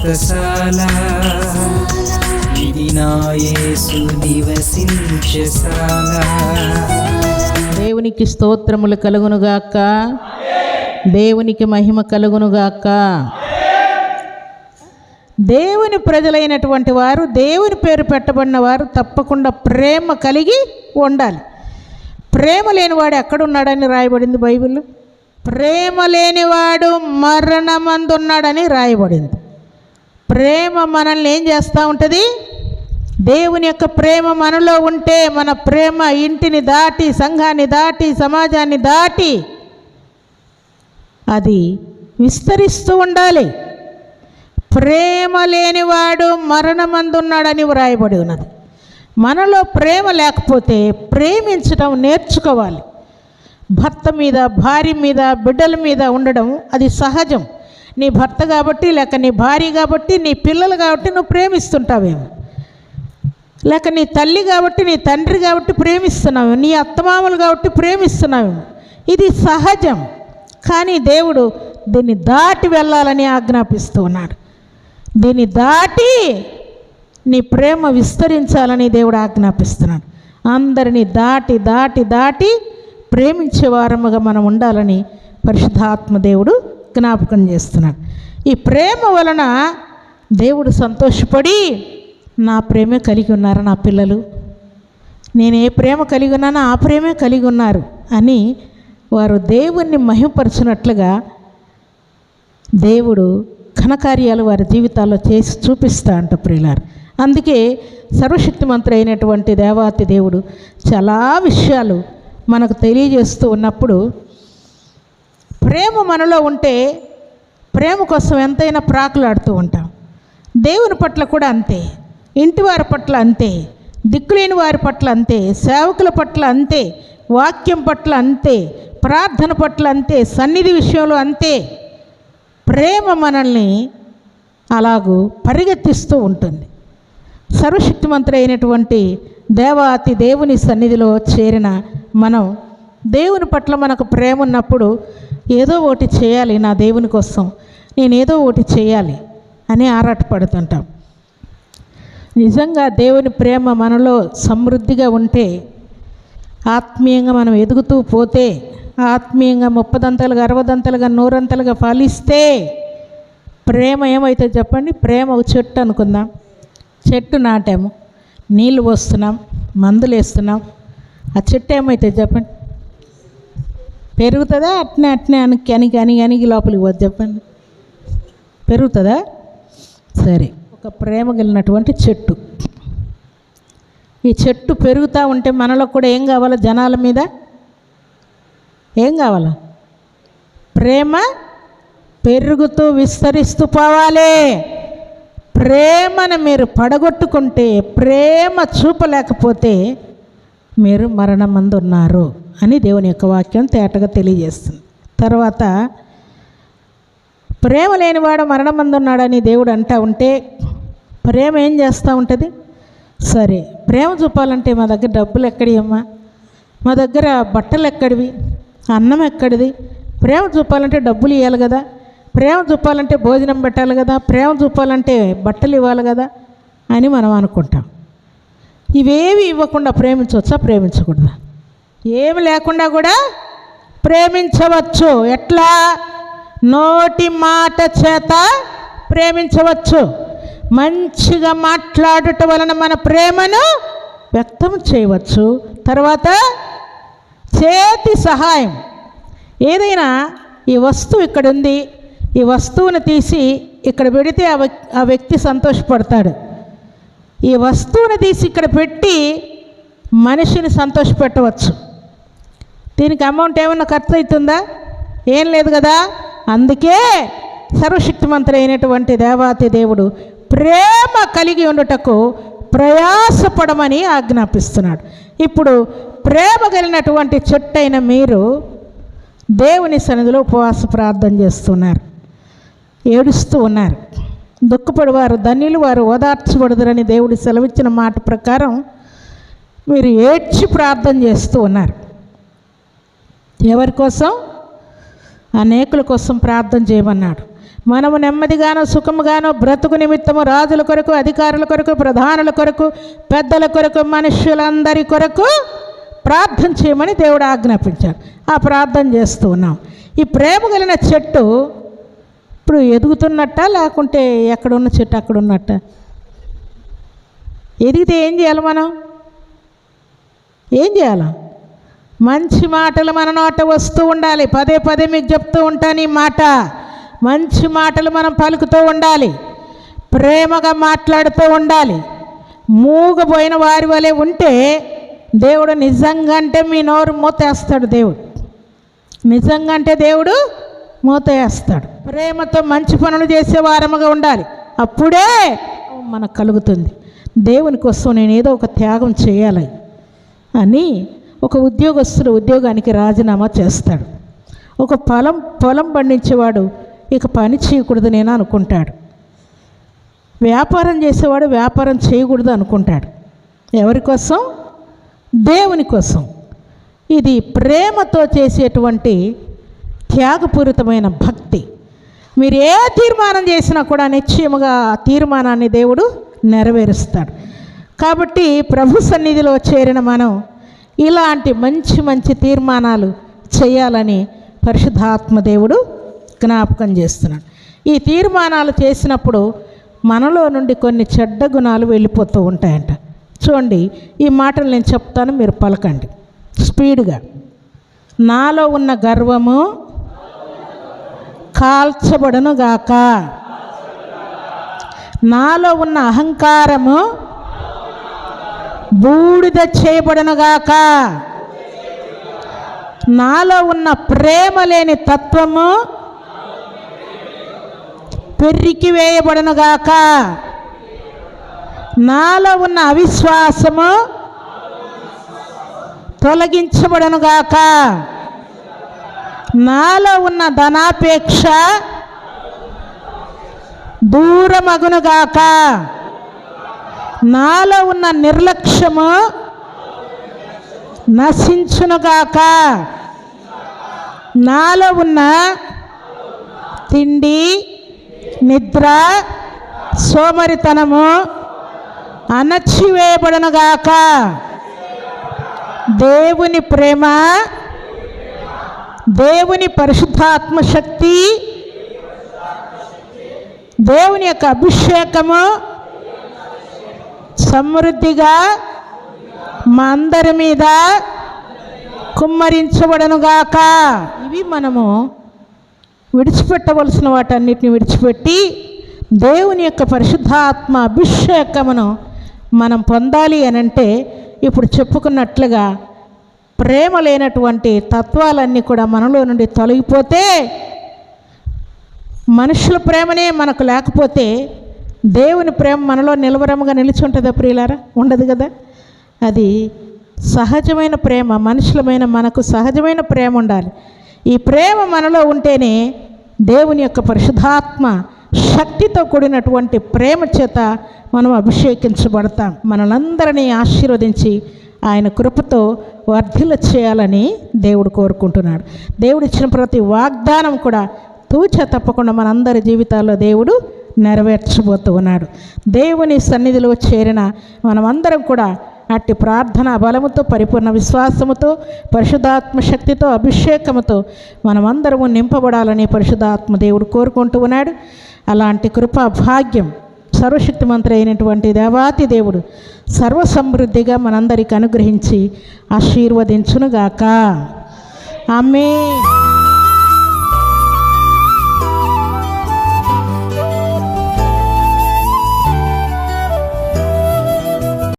వ్రతశాల ఇది నివసించశాల దేవునికి స్తోత్రములు కలుగునుగాక. దేవునికి మహిమ కలుగునుగాక. దేవుని ప్రజలైనటువంటి వారు దేవుని పేరు పెట్టబడిన వారు తప్పకుండా ప్రేమ కలిగి ఉండాలి. ప్రేమ లేనివాడు ఎక్కడున్నాడని రాయబడింది బైబిల్లో? ప్రేమ లేనివాడు మరణమందున్నాడని రాయబడింది. ప్రేమ మనల్ని ఏం చేస్తూ ఉంటుంది? దేవుని యొక్క ప్రేమ మనలో ఉంటే మన ప్రేమ ఇంటిని దాటి సంఘాన్ని దాటి సమాజాన్ని దాటి అది విస్తరిస్తూ ఉండాలి. ప్రేమ లేనివాడు మరణమందున్నాడని వ్రాయబడి ఉన్నది. మనలో ప్రేమ లేకపోతే ప్రేమించడం నేర్చుకోవాలి. భర్త మీద భార్య మీద బిడ్డల మీద ఉండడం అది సహజం. నీ భర్త కాబట్టి లేక నీ భార్య కాబట్టి నీ పిల్లలు కాబట్టి నువ్వు ప్రేమిస్తుంటావేమో. లేక నీ తల్లి కాబట్టి నీ తండ్రి కాబట్టి ప్రేమిస్తున్నావు నీ అత్తమామలు కాబట్టి ప్రేమిస్తున్నావు ఇది సహజం. కానీ దేవుడు దీన్ని దాటి వెళ్ళాలని ఆజ్ఞాపిస్తూ ఉన్నాడు. దీన్ని దాటి నీ ప్రేమ విస్తరించాలని దేవుడు ఆజ్ఞాపిస్తున్నాడు. అందరినీ దాటి దాటి దాటి ప్రేమించే వారముగా మనం ఉండాలని పరిశుద్ధాత్మ దేవుడు జ్ఞాపకం చేస్తున్నాడు. ఈ ప్రేమ వలన దేవుడు సంతోషపడి నా ప్రేమే కలిగి ఉన్నారు నా పిల్లలు. నేను ఏ ప్రేమ కలిగి ఉన్నానో ఆ ప్రేమే కలిగి ఉన్నారు అని వారు దేవుణ్ణి మహిమపరచినట్లుగా దేవుడు ఘనకార్యాలు వారి జీవితాల్లో చేసి చూపిస్తా అంట ప్రియులారు. అందుకే సర్వశక్తిమంతుడు అయినటువంటి దేవాతి దేవుడు చాలా విషయాలు మనకు తెలియజేస్తూ ఉన్నప్పుడు ప్రేమ మనలో ఉంటే ప్రేమ కోసం ఎంతైనా ప్రాకులాడుతూ ఉంటాం. దేవుని పట్ల కూడా అంతే. ఇంటి వారి పట్ల అంతే. దిక్కులేని వారి పట్ల అంతే. సేవకుల పట్ల అంతే. వాక్యం పట్ల అంతే. ప్రార్థన పట్ల అంతే. సన్నిధి విషయంలో అంతే. ప్రేమ మనల్ని అలాగూ పరిగెత్తిస్తూ ఉంటుంది. సర్వశక్తిమంతుడైనటువంటి దేవాతి దేవుని సన్నిధిలో చేరిన మనం దేవుని పట్ల మనకు ప్రేమ ఉన్నప్పుడు ఏదో ఒకటి చేయాలి నా దేవుని కోసం. నేను ఏదో ఒకటి చేయాలి అని ఆరాటపడుతుంటాం. నిజంగా దేవుని ప్రేమ మనలో సమృద్ధిగా ఉంటే ఆత్మీయంగా మనం ఎదుగుతూ పోతే ఆత్మీయంగా ముప్పదంతలుగా అరవదంతలుగా నూరంతలుగా ఫలిస్తే ప్రేమ ఏమైతే చెప్పండి? ప్రేమ ఒక చెట్టు అనుకుందాం. చెట్టు నాటాము. నీళ్ళు పోస్తున్నాం. మందులు వేస్తున్నాం ఆ చెట్టు ఏమైతే చెప్పండి? పెరుగుతుందా? అట్నే అట్నే అనికి అనికి అనికి అనికి లోపలికి వద్దు చెప్పండి. పెరుగుతుందా? సరే. ఒక ప్రేమ కలిగినటువంటి చెట్టు. ఈ చెట్టు పెరుగుతూ ఉంటే మనలో కూడా ఏం కావాలా జనాల మీద? ఏం కావాలా? ప్రేమ పెరుగుతూ విస్తరిస్తూ పోవాలి. ప్రేమను మీరు పడగొట్టుకుంటే ప్రేమ చూపలేకపోతే మీరు మరణమందు ఉన్నారు అని దేవుని యొక్క వాక్యం తేటగా తెలియజేస్తుంది. తర్వాత ప్రేమ లేనివాడు మరణమందు ఉన్నాడని దేవుడు అంటా ఉంటే ప్రేమ ఏం చేస్తూ ఉంటుంది? సరే ప్రేమ చూపాలంటే మా దగ్గర డబ్బులు ఎక్కడి అమ్మా? మా దగ్గర బట్టలు ఎక్కడివి? అన్నం ఎక్కడిది? ప్రేమ చూపాలంటే డబ్బులు ఇవ్వాలి కదా? ప్రేమ చూపాలంటే భోజనం పెట్టాలి కదా? ప్రేమ చూపాలంటే బట్టలు ఇవ్వాలి కదా? అని మనం అనుకుంటాం. ఇవేవి ఇవ్వకుండా ప్రేమించవచ్చా? ప్రేమించకూడదా? ఏమి లేకుండా కూడా ప్రేమించవచ్చు. ఎట్లా? నోటి మాట చేత ప్రేమించవచ్చు. మంచిగా మాట్లాడటం వలన మన ప్రేమను వ్యక్తం చేయవచ్చు. తర్వాత చేతి సహాయం. ఏదైనా ఈ వస్తువు ఇక్కడ ఉంది ఈ వస్తువును తీసి ఇక్కడ పెడితే ఆ వ్యక్- ఆ వ్యక్తి సంతోషపడతాడు. ఈ వస్తువును తీసి ఇక్కడ పెట్టి మనిషిని సంతోషపెట్టవచ్చు. దీనికి అమౌంట్ ఏమన్నా ఖర్చు అవుతుందా ఏం లేదు కదా? అందుకే సర్వశక్తిమంతుడైనటువంటి దేవాతి దేవుడు ప్రేమ కలిగి ఉండుటకు ప్రయాసపడమని ఆజ్ఞాపిస్తున్నాడు. ఇప్పుడు ప్రేమ కలిగినటువంటి చెట్టైన మీరు దేవుని సన్నిధిలో ఉపవాస ప్రార్థన చేస్తున్నారు. ఏడుస్తూ ఉన్నారు. దుఃఖపడి వారు ధన్యులు వారు ఓదార్చబడదురని దేవుడి సెలవిచ్చిన మాట ప్రకారం మీరు ఏడ్చి ప్రార్థన చేస్తూ ఉన్నారు. ఎవరి కోసం? అనేకుల కోసం ప్రార్థన చేయమన్నాడు. మనము నెమ్మదిగానో సుఖముగానో బ్రతుకు నిమిత్తము రాజుల కొరకు అధికారుల కొరకు ప్రధానుల కొరకు పెద్దల కొరకు మనుష్యులందరి కొరకు ప్రార్థన చేయమని దేవుడు ఆజ్ఞాపించాడు. ఆ ప్రార్థన చేస్తూ ఉన్నాం. ఈ ప్రేమ కలిగిన చెట్టు ఇప్పుడు ఎదుగుతున్నట్ట లేకుంటే ఎక్కడున్న చెట్టు అక్కడ ఉన్నట్ట ఎదిగితే ఏం చేయాలి మనం? ఏం చేయాలి? మంచి మాటలు మన నోట వస్తూ ఉండాలి. పదే పదే మీకు చెప్తూ ఉంటాను ఈ మాట. మంచి మాటలు మనం పలుకుతూ ఉండాలి. ప్రేమగా మాట్లాడుతూ ఉండాలి. మూగపోయిన వారి వలె ఉంటే దేవుడు నిజంగా అంటే మీ నోరు మూతేస్తాడు దేవుడు. నిజంగా అంటే దేవుడు మూతేస్తాడు. ప్రేమతో మంచి పనులు చేసే వారముగా ఉండాలి. అప్పుడే మనకు కలుగుతుంది. దేవుని కోసం నేను ఏదో ఒక త్యాగం చేయాలి అని ఒక ఉద్యోగస్తుడు ఉద్యోగానికి రాజీనామా చేస్తాడు. ఒక పొలం పొలం పండించేవాడు ఇక పని చేయకూడదు నేను అనుకుంటాడు. వ్యాపారం చేసేవాడు వ్యాపారం చేయకూడదు అనుకుంటాడు. ఎవరి కోసం? దేవుని కోసం. ఇది ప్రేమతో చేసేటువంటి త్యాగపూరితమైన భక్తి. మీరు ఏ తీర్మానం చేసినా కూడా నిశ్చయముగా ఆ తీర్మానాన్ని దేవుడు నెరవేరుస్తాడు. కాబట్టి ప్రభు సన్నిధిలో చేరిన మనం ఇలాంటి మంచి మంచి తీర్మానాలు చేయాలని పరిశుద్ధాత్మదేవుడు జ్ఞాపకం చేస్తున్నాడు. ఈ తీర్మానాలు చేసినప్పుడు మనలో నుండి కొన్ని చెడ్డ గుణాలు వెళ్ళిపోతూ ఉంటాయంట. చూడండి ఈ మాటలు నేను చెప్తాను మీరు పలకండి. స్పీడ్గా. నాలో ఉన్న గర్వము కాల్చబడును గాక నాలో ఉన్న అహంకారము బూడిద చేయబడును గాక నాలో ఉన్న ప్రేమ లేని తత్వము పెరికి వేయబడును గాక నాలో ఉన్న అవిశ్వాసము తొలగించబడనుగాక. నాలో ఉన్న ధనాపేక్ష దూరమగునుగాక. నాలో ఉన్న నిర్లక్ష్యము నశించునుగాక. నాలో ఉన్న తిండి నిద్ర సోమరితనము అణచివేయబడనుగాక. దేవుని ప్రేమ దేవుని పరిశుద్ధాత్మ శక్తి దేవుని యొక్క అభిషేకము సమృద్ధిగా మా అందరి మీద కుమ్మరించబడనుగాక. ఇవి మనము విడిచిపెట్టవలసిన వాటన్నిటిని విడిచిపెట్టి దేవుని యొక్క పరిశుద్ధాత్మ అభిషేకమును మనం పొందాలి అని అంటే ఇప్పుడు చెప్పుకున్నట్లుగా ప్రేమ లేనటువంటి తత్వాలన్నీ కూడా మనలో నుండి తొలగిపోతే మనుషుల ప్రేమనే మనకు లేకపోతే దేవుని ప్రేమ మనలో నిలవరముగా నిలిచి ఉంటుందా ప్రియులారా? ఉండదు కదా? అది సహజమైన ప్రేమ మనుషులమైన మనకు సహజమైన ప్రేమ ఉండాలి. ఈ ప్రేమ మనలో ఉంటేనే దేవుని యొక్క పరిశుద్ధాత్మ శక్తితో కూడినటువంటి ప్రేమ చేత మనం అభిషేకించబడతాం. మనలందరినీ ఆశీర్వదించి ఆయన కృపతో వర్ధిల్ల చేయాలని దేవుడు కోరుకుంటున్నాడు. దేవుడు ఇచ్చిన ప్రతి వాగ్దానం కూడా తూచ తప్పకుండా మనందరి జీవితాల్లో దేవుడు నెరవేర్చబోతూ ఉన్నాడు దేవుని సన్నిధిలో చేరిన మనమందరం కూడా అట్టి ప్రార్థన బలముతో పరిపూర్ణ విశ్వాసముతో పరిశుధాత్మ శక్తితో అభిషేకముతో మనమందరము నింపబడాలని పరిశుధాత్మ దేవుడు కోరుకుంటూ ఉన్నాడు. అలాంటి కృపా భాగ్యం సర్వశక్తిమంతుడు అయినటువంటి దేవాతి దేవుడు సర్వసమృద్ధిగా మనందరికి అనుగ్రహించి ఆశీర్వదించునుగాక. ఆమె